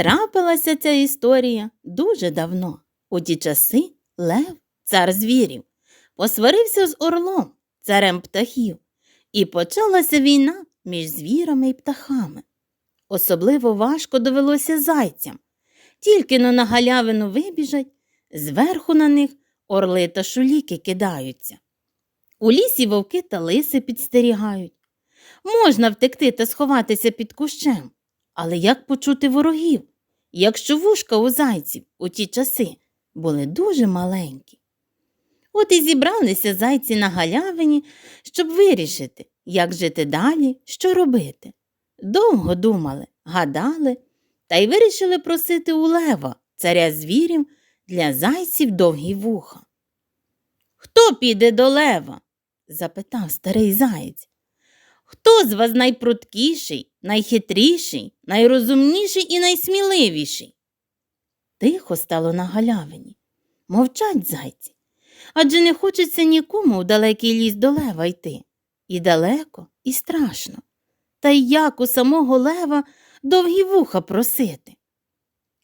Трапилася ця історія дуже давно. У ті часи Лев, цар звірів, посварився з орлом, царем птахів, і почалася війна між звірами і птахами. Особливо важко довелося зайцям. Тільки но на галявину вибіжать, зверху на них орли та шуліки кидаються. У лісі вовки та лиси підстерігають. Можна втекти та сховатися під кущем, але як почути ворогів, якщо вушка у зайців у ті часи були дуже маленькі? От і зібралися зайці на галявині, щоб вирішити, як жити далі, що робити. Довго думали, гадали та й вирішили просити у лева, царя звірів, для зайців довгі вуха. Хто піде до лева? запитав старий заєць. Хто з вас найпруткіший, найхитріший, найрозумніший і найсміливіший? Тихо стало на галявині. Мовчать зайці. Адже не хочеться нікому у далекий ліс до лева йти. І далеко, і страшно. Та й як у самого лева довгі вуха просити.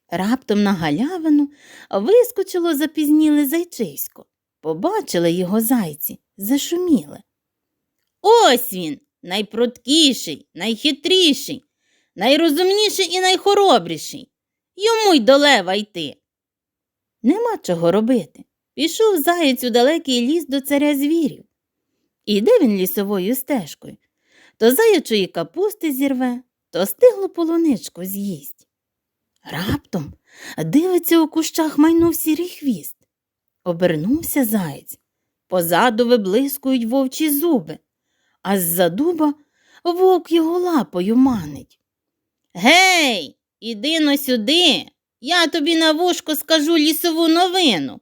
Раптом на галявину вискочило запізніле зайчисько. Побачили його зайці, зашуміли. Ось він, найпруткіший, найхитріший, найрозумніший і найхоробріший. Йому й до лева йти. Нема чого робити. Пішов заєць у далекий ліс до царя звірів. Іде він лісовою стежкою. То заячої капусти зірве, то стиглу полуничку з'їсть. Раптом дивиться у кущах майнув сірий хвіст. Обернувся заєць. Позаду виблискують вовчі зуби, а з-за дуба вовк його лапою манить. Гей, іди но сюди, я тобі на вушко скажу лісову новину.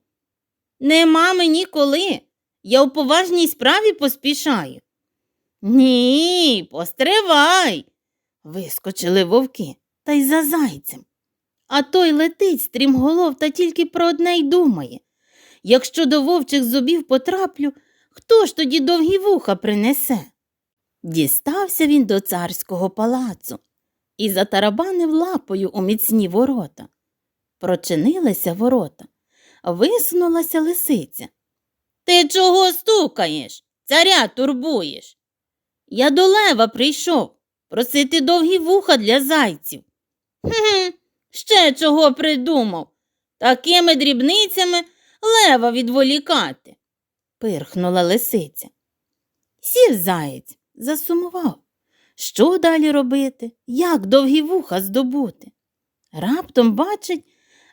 Нема мені коли. Я у поважній справі поспішаю. Ні, постривай. Вискочили вовки та й за зайцем. А той летить стрімголов та тільки про одне й думає. Якщо до вовчих зубів потраплю, хто ж тоді довгі вуха принесе? Дістався він до царського палацу і затарабанив лапою у міцні ворота. Прочинилися ворота, висунулася лисиця. Ти чого стукаєш? Царя турбуєш? Я до лева прийшов просити довгі вуха для зайців. Хм, ще чого придумав? Такими дрібницями лева відволікати, пирхнула лисиця. Сів заєць, засумував. Що далі робити? Як довгі вуха здобути? Раптом бачить,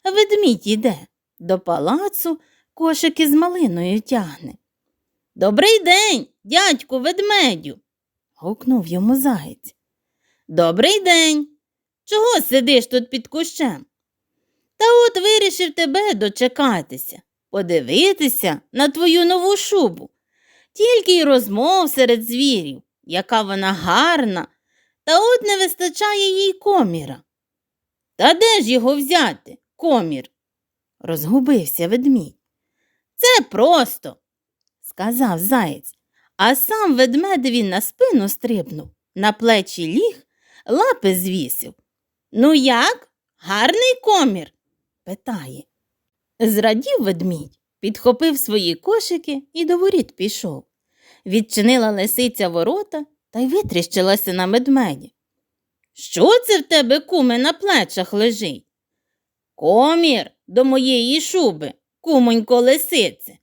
ведмідь іде, до палацу кошики з малиною тягне. Добрий день, дядьку ведмедю. гукнув йому заєць. Добрий день. Чого сидиш тут під кущем? Та от вирішив тебе дочекатися, подивитися на твою нову шубу. Тільки й розмов серед звірів, яка вона гарна, та от не вистачає їй коміра. Та де ж його взяти, комір? розгубився ведмідь. Це просто, сказав заєць, а сам ведмедеві на спину стрибнув, на плечі ліг, лапи звісив. Ну як? Гарний комір? питає. Зрадів ведмідь, підхопив свої кошики і до воріт пішов. Відчинила лисиця ворота та й витріщилася на медмеді. Що це в тебе, куме, на плечах лежить? Комір до моєї шуби, кумонько лисице,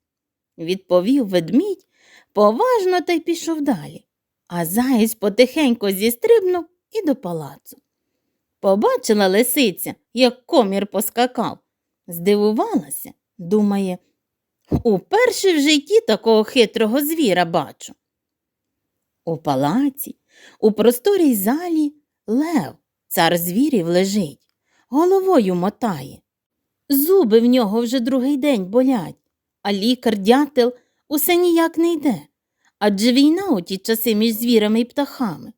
відповів ведмідь поважно та й пішов далі, а заєць потихенько зістрибнув і до палацу. Побачила лисиця, як комір поскакав. Здивувалася, думає, уперше в житті такого хитрого звіра бачу. У палаці, у просторій залі лев, цар звірів, лежить, головою мотає. Зуби в нього вже другий день болять, а лікар дятел усе ніяк не йде. Адже війна у ті часи між звірами і птахами.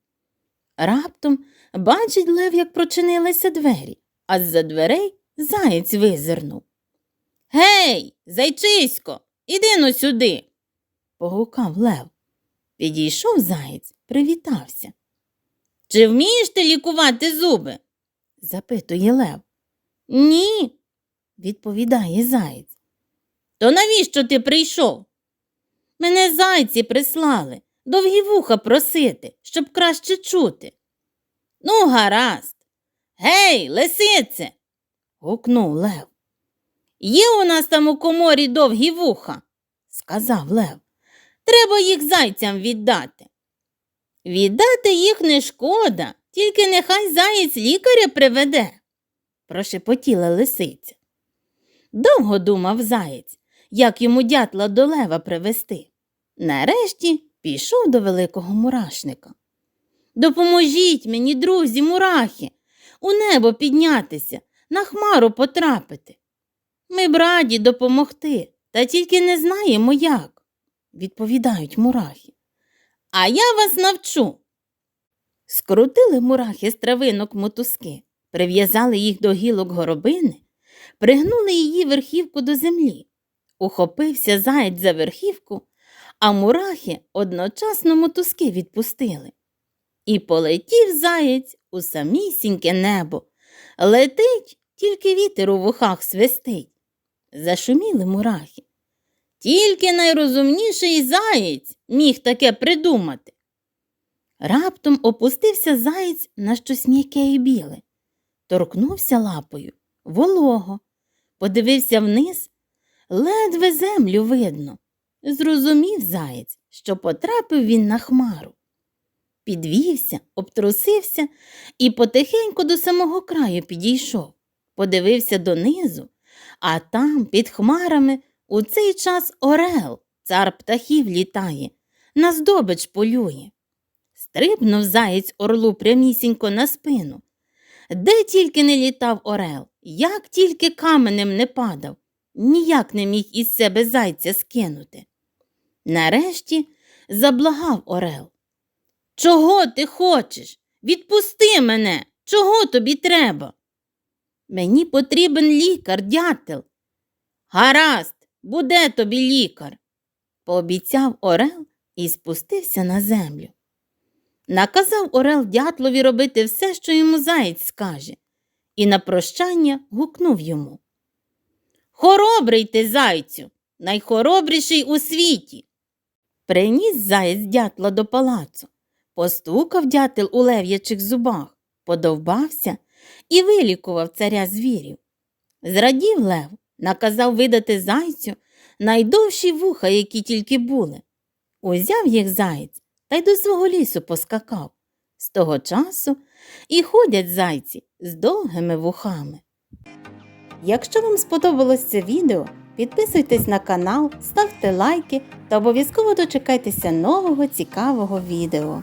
Раптом бачить лев, як прочинилися двері, а з-за дверей заєць визирнув. Гей, зайчисько, іди но сюди. погукав лев. Підійшов заєць, привітався. Чи вмієш ти лікувати зуби? запитує лев. Ні, відповідає заєць. То навіщо ти прийшов? Мене зайці прислали, довгі вуха просити, щоб краще чути. Ну, гаразд. Гей, лисице. гукнув Лев. Є у нас там у коморі довгі вуха, сказав Лев. Треба їх зайцям віддати. Віддати їх не шкода, тільки нехай заєць лікаря приведе, прошепотіла лисиця. Довго думав заєць, як йому дятла до лева привести. Нарешті пішов до великого мурашника. Допоможіть мені, друзі, мурахи, у небо піднятися, на хмару потрапити. Ми б раді допомогти, та тільки не знаємо як, відповідають мурахи. А я вас навчу. Скрутили мурахи з травинок мотузки, прив'язали їх до гілок горобини, пригнули її верхівку до землі. Ухопився заєць за верхівку, а мурахи одночасно мотузки відпустили. І полетів заєць у самісіньке небо. Летить, тільки вітер у вухах свистить. Зашуміли мурахи. Тільки найрозумніший заєць міг таке придумати. Раптом опустився заєць на щось м'яке і біле, торкнувся лапою, волого, подивився вниз, ледве землю видно. Зрозумів заєць, що потрапив він на хмару. Підвівся, обтрусився і потихеньку до самого краю підійшов, подивився донизу, а там, під хмарами, у цей час орел, цар птахів літає, на здобич полює. Стрибнув заєць орлу прямісінько на спину. Де тільки не літав орел, як тільки каменем не падав, ніяк не міг із себе зайця скинути. Нарешті заблагав орел. Чого ти хочеш? Відпусти мене. Чого тобі треба? Мені потрібен лікар, дятел. Гаразд, буде тобі лікар, пообіцяв Орел і спустився на землю. Наказав Орел дятлові робити все, що йому заєць скаже, і на прощання гукнув йому. Хоробрий ти, зайцю, найхоробріший у світі. Приніс заєць дятла до палацу, постукав дятел у лев'ячих зубах, подовбався і вилікував царя звірів. Зрадів лев, наказав видати зайцю найдовші вуха, які тільки були. Узяв їх заєць та й до свого лісу поскакав. З того часу і ходять зайці з довгими вухами. Якщо вам сподобалось це відео, підписуйтесь на канал, ставте лайки та обов'язково дочекайтеся нового цікавого відео.